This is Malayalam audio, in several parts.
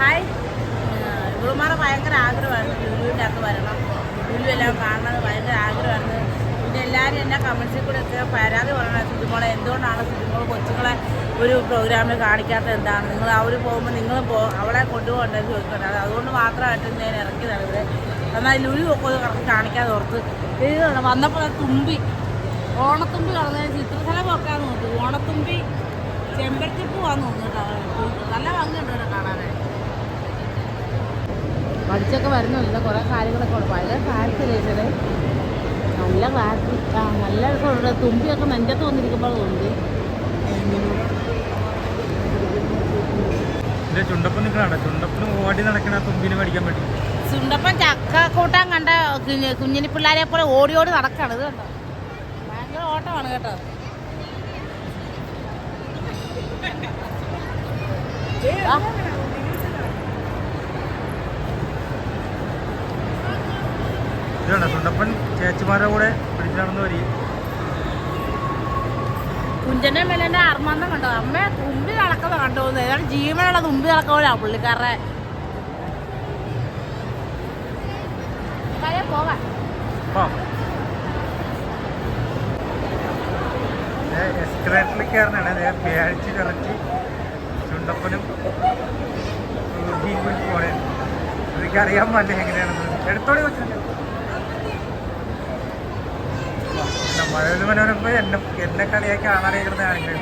ഹായ് ഇവളുമാരെ ഭയങ്കര ആഗ്രഹമായിരുന്നു. ലുലുവിന്റെ അകത്ത് വരണം. ലുലു എല്ലാം കാണുന്നത് ഭയങ്കര ആഗ്രഹമായിരുന്നു. പിന്നെ എല്ലാവരും എന്നെ കമൻസിൽ കൂടെ ഒക്കെ പരാതി പറയണം സിനിമോളെ എന്തുകൊണ്ടാണ് സിനിമകൾ കൊച്ചുങ്ങളെ ഒരു പ്രോഗ്രാമിൽ കാണിക്കാത്തത് എന്താണ്? നിങ്ങൾ അവർ പോകുമ്പോൾ നിങ്ങൾ പോ അവളെ കൊണ്ടുപോകണ്ടെന്ന് ചോദിക്കണം അത് അതുകൊണ്ട് മാത്രമായിട്ട് ഞാൻ ഇറക്കിയതാണ് ഇവിടെ. എന്നാൽ ലുലു ഒക്കെ കറക്റ്റ് കാണിക്കാതെ ഓർത്ത്. എഴുതണം വന്നപ്പോൾ തുമ്പി ഓണത്തുമ്പി കടന്നതിന് ചിത്രശലം വെക്കാൻ നോക്കി ഓണത്തുമ്പി ചെമ്പരത്തിപ്പൂ വന്ന് തോന്നുന്നു നല്ല ഭംഗിയുണ്ട് കാണാനായിട്ട്. പഠിച്ചൊക്കെ വരുന്നുണ്ട്. കുറേ കാര്യങ്ങളൊക്കെ ഉണ്ട്. ഭയങ്കര ക്ലാരിറ്റില്ലേ നല്ല ക്ലാരിറ്റി ആ നല്ല രസമുണ്ട്. തുമ്പിയൊക്കെ നെഞ്ചത്ത് വന്നിരിക്കുമ്പോൾ തോന്നി ഇതിന്റെ ചുണ്ടപ്പൻ നിൽക്കണ ചുണ്ടപ്പൻ ഓടി നടക്കണ തുമ്പിന് മേടിക്കാൻ വേണ്ടി. ചുണ്ടപ്പൻ ചക്ക കൂട്ടാൻ കണ്ട കുഞ്ഞിനി പിള്ളേരെ പോലെ ഓടി ഓടി നടക്കാണ്. ഇത് കണ്ടോ? ഭയങ്കര ഓട്ടമാണ് കേട്ടോ. ആ, ഇതാണ് തൊണ്ടപ്പൻ ചേച്ചിമാരുടെ കൂടെ പിടിച്ചാണെന്ന് വരി കുഞ്ചന്റെ മേലെ അർമാന്തം കണ്ടോ? അമ്മ തുമ്പി നടക്കുന്ന കണ്ടു? ഏതാണ് ജീവനുള്ള തുമ്പി നടക്കുമ്പോഴാ പുള്ളിക്കാരെ എസ്കലേറ്ററിൽ പേടിച്ച് കിറച്ച് ചുണ്ടപ്പനും പോണേ. എനിക്കറിയാൻ പാടില്ല എങ്ങനെയാണെന്ന്. എടുത്തോടെ വെച്ചില്ല മഴവിൽ മനോരമ എന്നെ എന്നെ കളിയാക്കി ആണറിയിരുന്ന ആളുകൾ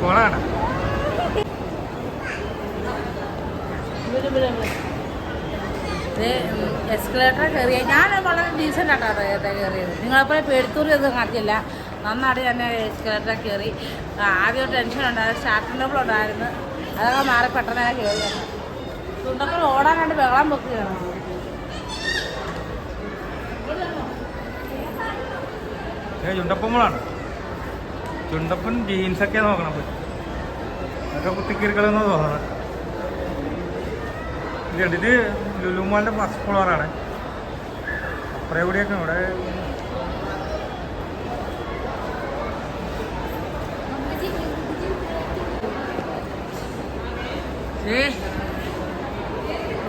കോളാണ്. എസ്കലേറ്റർ കയറിയ ഞാൻ വളരെ ഡീസന്റ് ആയിട്ടാണ് കയറിയത്. നിങ്ങളെപ്പോലെ പേടിത്തൂറി ഒന്നും കാണിച്ചില്ല. നന്നായിട്ട് ഞാൻ എസ്കലേറ്റർ കയറി. ആദ്യം ടെൻഷൻ ഉണ്ടായിരുന്നു. സ്റ്റാർട്ടിംഗ് ലെവൽ ഉണ്ടായിരുന്നു. അതൊക്കെ മാറി പെട്ടെന്ന് ഞാൻ തുണ്ടൊക്കെ ഓടാൻ കണ്ട് വെള്ളം വെക്കുകയാണ്. ചുണ്ടപ്പമ്മളാണ്. ചുണ്ടപ്പൻ ജീൻസൊക്കെ നോക്കണം അതൊക്കെ കുത്തിക്കീർക്കളെന്ന് തോന്നണം. ഇത് ലുലുമാലിന്റെ ഫസ്റ്റ് ഫ്ലോറാണ് അപ്പുറം എവിടെയൊക്കെ? ഇവിടെ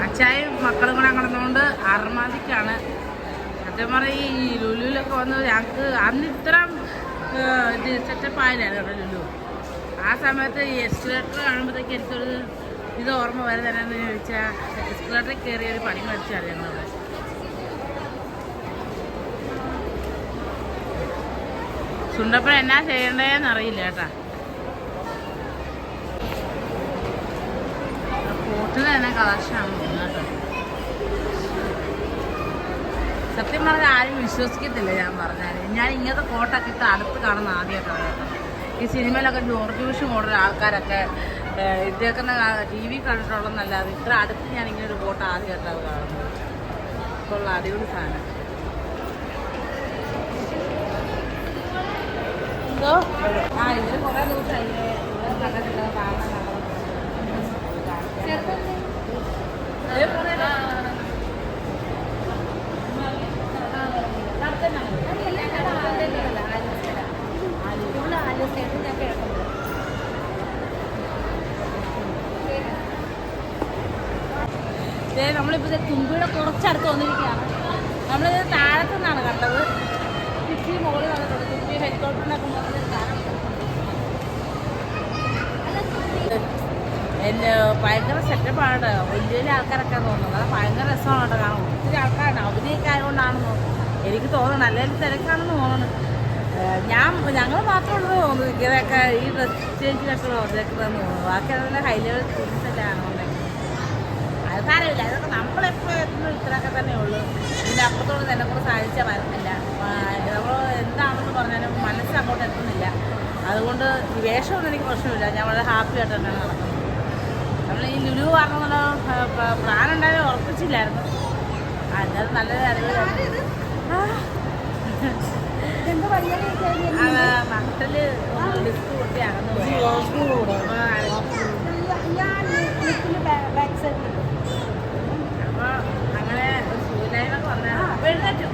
അച്ചായും മക്കളും കൂടെ കിടന്നുകൊണ്ട് അർമാദിക്കാണ് സത്യം പറഞ്ഞാൽ ഈ ലുലുവിലൊക്കെ വന്ന് ഞങ്ങൾക്ക് അന്ന് ഇത്ര ഇത് സെറ്റപ്പ് ആയില്ലായിരുന്നു കേട്ടോ ലുലു. ആ സമയത്ത് ഈ എക്സ്കുലേറ്റർ കാണുമ്പോഴത്തേക്ക് എനിക്കൊരു ഇത് ഓർമ്മ വരുന്നതെന്നു ചോദിച്ചാൽ എക്സ്കുലേറ്ററിൽ കയറി ഒരു പണി മേടിച്ചാണ് ഞങ്ങളവിടെ. സുണ്ടപ്പൻ എന്നാ ചെയ്യണ്ടേന്ന് അറിയില്ല കേട്ടാ. കോട്ടിന് തന്നെ കളക്ഷനാണ് സത്യം പറഞ്ഞാൽ ആരും വിശ്വസിക്കത്തില്ല ഞാൻ പറഞ്ഞാൽ ഞാൻ ഇങ്ങനത്തെ കോട്ടൊക്കെ ഇട്ട് അടുത്ത് കാണുന്ന ആദ്യമായിട്ടാണ് ഈ സിനിമയിലൊക്കെ ജോർജ് ബുഷ് മോഡൽ ആൾക്കാരൊക്കെ ഇതേക്കുന്ന ടി വി കണ്ടിട്ടുള്ളതെന്നല്ലാതെ ഇത്ര അടുത്ത് ഞാൻ ഇങ്ങനെ ഒരു കോട്ട ആദ്യമായിട്ടാണ് കാണുന്നത്. ഇപ്പോൾ ഉള്ള അടിപൊളി സാധനം. എന്തോ? ആ ഇതിൽ കുറേ ദിവസമായി ഇവിടെ കണ്ടിട്ടില്ല കാണാൻ നമ്മളിപ്പോൾ തുമ്പിയുടെ കുറച്ചടുത്ത് വന്നിരിക്കുകയാണ്. നമ്മളിത് താഴത്തു നിന്നാണ് കണ്ടത്. ഇച്ചിരി മുകളിൽ വന്നിട്ടുണ്ട് തുമ്പി ഹെലികോപ്റ്ററിനൊക്കെ മുകളിൽ എന്നെ ഭയങ്കര സെറ്റപ്പാണ്. വലിയ വലിയ ആൾക്കാരൊക്കെ തോന്നുന്നത് അത് ഭയങ്കര രസമാണ് കാണാൻ. ഒത്തിരി ആൾക്കാരാണ് അവധിയൊക്കെ ആയതുകൊണ്ടാണെന്ന് എനിക്ക് തോന്നുന്നു. നല്ല തിരക്കാണെന്ന് തോന്നുന്നു. ഞാൻ ഞങ്ങൾ മാത്രമേ ഉള്ളൂ തോന്നുന്നു. ഇങ്ങനെയൊക്കെ ഈ ഡ്രസ് ചേഞ്ചിലൊക്കെ വന്നേക്കുന്നതെന്ന് തോന്നുന്നു. ബാക്കി അതെല്ലാം ഹൈ ലെവൽ ടീംസൊക്കെ ആണെന്നുണ്ടെങ്കിൽ. അത് സാരമില്ല. അതൊക്കെ നമ്മളെപ്പോൾ എത്തുന്ന ഇത്രയൊക്കെ തന്നെ ഉള്ളൂ. ഇതിന്റെ അപ്പുറത്തോട് തന്നെ കൂടെ സാധിച്ചാൽ വരത്തില്ല. നമ്മൾ എന്താണെന്ന് പറഞ്ഞാലും മനസ്സിൽ അങ്ങോട്ട് എത്തുന്നില്ല. അതുകൊണ്ട് വേഷമൊന്നും എനിക്ക് പ്രശ്നമില്ല. ഞാൻ വളരെ ഹാപ്പി ആയിട്ട് തന്നെയാണ് നടക്കുന്നത്. നമ്മൾ ഈ ലുലു പറഞ്ഞ പ്ലാൻ ഉണ്ടായാലും ഉറപ്പിച്ചില്ലായിരുന്നു. ആ എന്നാലും നല്ലൊരു അകന്നു അപ്പോൾ അങ്ങനെ വന്നാൽ എഴുന്നേറ്റു.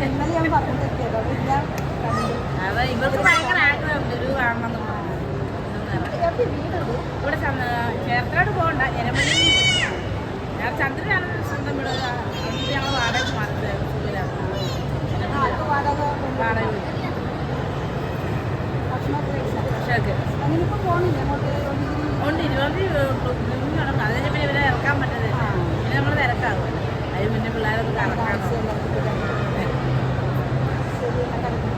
പറഞ്ഞിട്ടെത്തിയത് അതില്ല അതെ ഇവർക്ക് ഭയങ്കര ആഗ്രഹം ലുലു കാണണം ഇവിടെ ചന്ത ചേർത്തലോട്ട് പോകണ്ട എരമണി ഞാൻ ചന്ദ്രനാണ് സ്വന്തം വീട്. അതുകൊണ്ട് ഞങ്ങൾ വാടക മാറുന്നത് ആൾക്ക് വാടക ഉണ്ട് ഇരുപത് നടക്കും അതിന് പിന്നെ ഇവരെ ഇറക്കാൻ പറ്റത്തില്ല. പിന്നെ നമ്മൾ തിരക്കാകും അതിന് പിന്നെ പിള്ളേരൊക്കെ കറക്കണം Natanggap.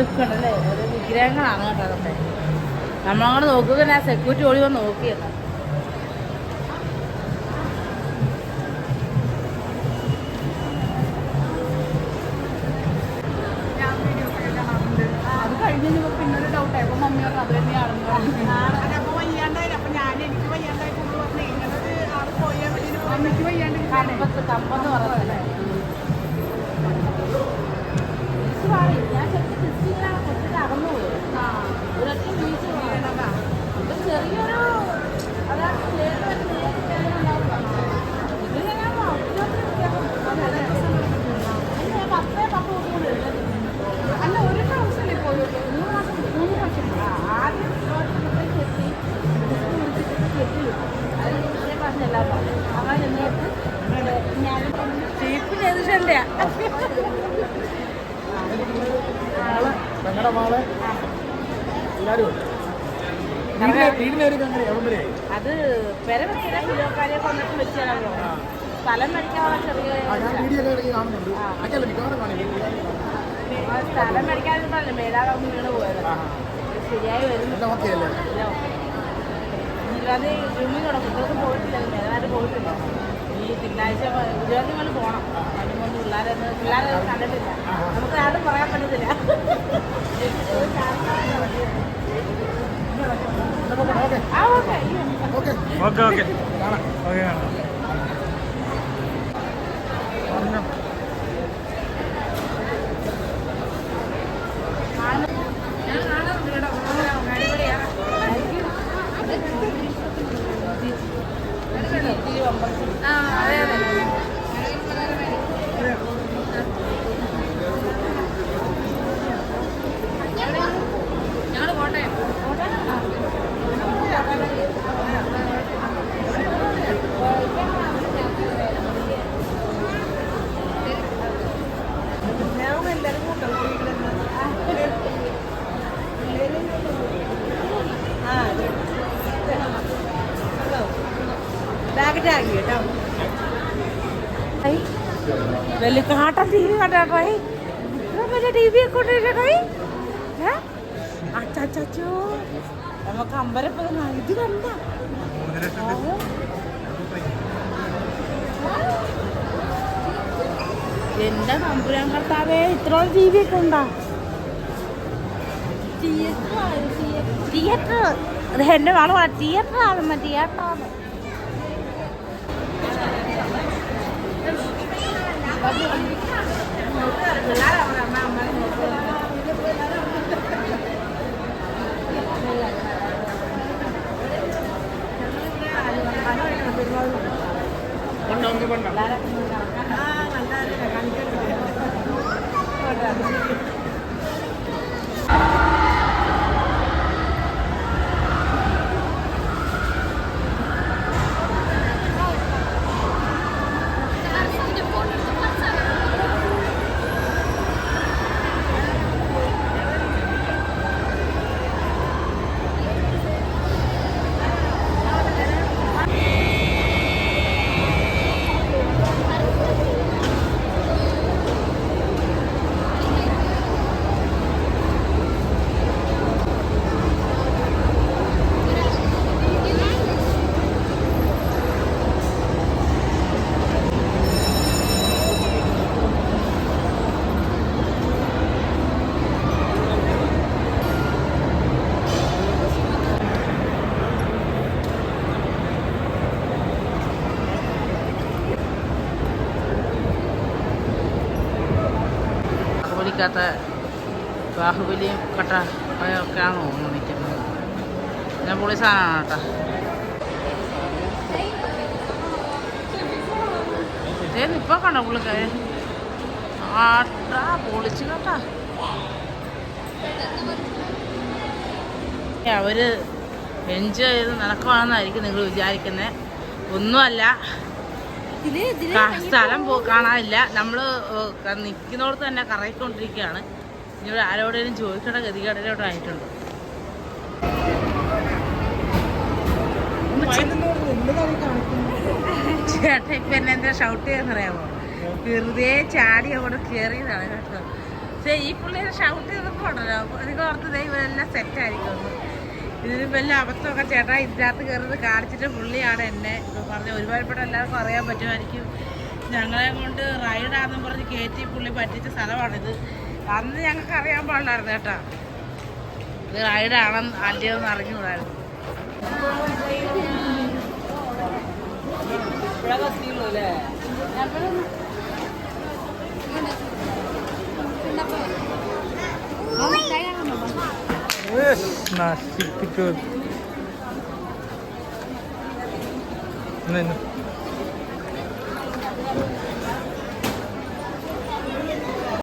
നല്ല ലുക്ക് ഓരോ വിഗ്രഹങ്ങളാണ് കേട്ടോ അതൊക്കെ. നമ്മളങ്ങനെ നോക്കുക ഞാൻ സെക്യൂരിറ്റി ഓടി വന്ന് നോക്കിയത്. അത് കഴിഞ്ഞ് കഴിഞ്ഞപ്പോൾ പിന്നെ ഒരു ഡൗട്ട് ആയപ്പോൾ മമ്മി പറഞ്ഞു അത് തന്നെയാണെന്ന് പറഞ്ഞു. അപ്പൊ വയ്യാണ്ടായി അപ്പൊ ഞാൻ എനിക്ക് വയ്യാണ്ടായി പറഞ്ഞു ഒരു ആൾ പോയാൽ കമ്പത്ത് കമ്പെന്ന് പറഞ്ഞല്ലേ? അത് പെര വെച്ചില്ല കിലോക്കാരെ കൊണ്ടിട്ട് വെച്ചാലോ സ്ഥലം മേടിക്കാനുള്ള ചെറിയ സ്ഥലം മേടിക്കാതിരുന്നല്ലേ മേലാതൊന്ന് വീണ് പോയത്. ശരിയായി വരുന്നു ഇരുപത് ജൂമിൽ തുടങ്ങും. കുട്ടികൾക്ക് പോയിട്ടില്ല. മേലായിട്ട് പോയിട്ടില്ല. ഈ തിങ്കളാഴ്ച ഇരുപത് കൊണ്ട് പോകണം അതിന് കൊണ്ട് പിള്ളേരെ പിള്ളേരെ കണ്ടിട്ടില്ല നമുക്ക് ആരും പറയാൻ പറ്റത്തില്ല ഓക്കെ ആ ഓക്കെ ഓക്കെ ഓക്കെ ഓക്കെ കാണാം ഓക്കെ കാണാം പറഞ്ഞോ ഞാൻ കാണാറുണ്ട് കേട്ടോ അടിപൊളിയാണ് ആ അതെ അതെ ഞങ്ങൾ കോട്ടയം എല്ലാവരും കൂട്ടം വീട്ടിലെന്ന് ആ ബാഗിട്ട് ആക്കി കേട്ടോ വലിയ കാട്ടൻ ടി വി കണ്ടോ ഇത്ര വലിയ ടി വി ഒക്കെ കൊണ്ടിട്ടോ അച്ചോ നമുക്ക് അമ്പലപ്പത് ഇത് കണ്ട? മൂന്ന് ലക്ഷത്തി എന്റെ തമ്പുരാൻ കർത്താവേ ഇത്ര ടി വി ഒക്കെ ഉണ്ടാ തിയേറ്റർ അത് എന്റെ വാള് തിയേറ്റർ ആണെന്ന് തിയേറ്റർ ആണ് ആ ബാഹുബലിക്കകത്ത് ബാഹുബലിയും കട്ട ഒക്കെയാണ് തോന്നുന്നു നിൽക്കുന്നത്. ഞാൻ പൊളി സാധനമാണ് കേട്ടോ. ഇപ്പൊ കണ്ടോ പുള്ളിക്കാരെ? ആട്ടാ പൊളിച്ചു കേട്ടാ. അവർ എൻജോയ് ചെയ്ത് നടക്കുവാണെന്നായിരിക്കും നിങ്ങൾ വിചാരിക്കുന്നത് ഒന്നുമല്ല. സ്ഥലം പോ കാണാനില്ല. നമ്മൾ നിൽക്കുന്നിടത്ത് തന്നെ കറയിക്കൊണ്ടിരിക്കുകയാണ്. ഇനി ഇവിടെ ആരോടെങ്കിലും ചോദിക്കേണ്ട ഗതികേടിലോട്ട് ആയിട്ടുണ്ട്. ചേട്ടാ ഇപ്പൊ എന്നെ എന്താ ഷൗട്ട് ചെയ്യാന്നറിയാമോ വെറുതെ ചാടി അവിടെ കയറിയതാണ് കേട്ടോ. പക്ഷേ ഈ പുള്ളിയുടെ ഷൗട്ട് ചെയ്തപ്പോ ഉണ്ടല്ലോ. നിങ്ങൾ ഓർത്തത് സെറ്റ് സെറ്റായിരിക്കും ഇതിന് വല്ല അബദ്ധമൊക്കെ ചേട്ടാ ഇതിനകത്ത് കയറുന്നത് കാണിച്ചിട്ട് പുള്ളിയാണ് എന്നെ ഇപ്പൊ പറഞ്ഞ ഒരുപാട് എല്ലാവർക്കും അറിയാൻ പറ്റുമായിരിക്കും. ഞങ്ങളെ കൊണ്ട് റൈഡാന്നും പറഞ്ഞ് കയറ്റി പുള്ളി പറ്റിച്ച സ്ഥലമാണിത്. അന്ന് ഞങ്ങൾക്ക് അറിയാൻ പാടില്ലായിരുന്നു കേട്ടാ. ഇത് റൈഡാണെന്ന് അല്ലയോന്ന് അറിഞ്ഞുകൂടായിരുന്നു. Yes. Nice. Super good. Then.